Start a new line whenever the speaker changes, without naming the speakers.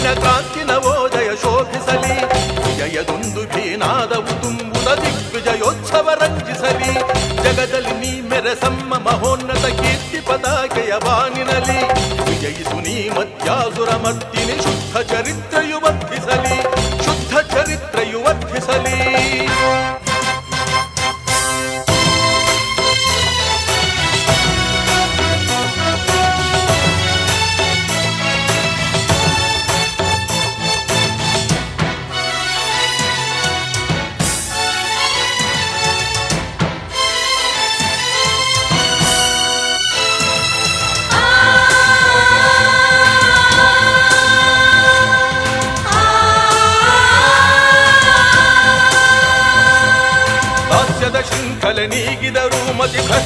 ಗೆಲುವಿನ ಕ್ರಾಂತಿನ ಓಜಯ ಶೋಭಿಸಲಿ. ವಿಜಯದೊಂದು ಭೀನಾದವು ತುಂಬುದ ದಿಗ್ವಿಜಯೋತ್ಸವ ರಂಜಿಸಲಿ. ಜಗದಲ್ಲಿ ನೀ ಮೆರೆಸಮ್ಮ ಮಹೋನ್ನತ ಕೀರ್ತಿ ಪದಾಕೆಯ ಬಾನಿನಲಿ. ವಿಜಯಿಸು ನೀ ಮತ್ಯಾಸುರ ಮತ್ತಿನಿ ಶುದ್ಧ ಚರಿತ್ರೆಯು ವರ್ಧಿಸಲಿ. ಶುದ್ಧ ಚರಿತ್ರೆಯು ವರ್ಧಿಸಲಿ. ದಾಸ್ಯದ ಶೃಂಖಲೆ ನೀಗಿದರು ಮತಿ ಭ್ರಷ್ಟ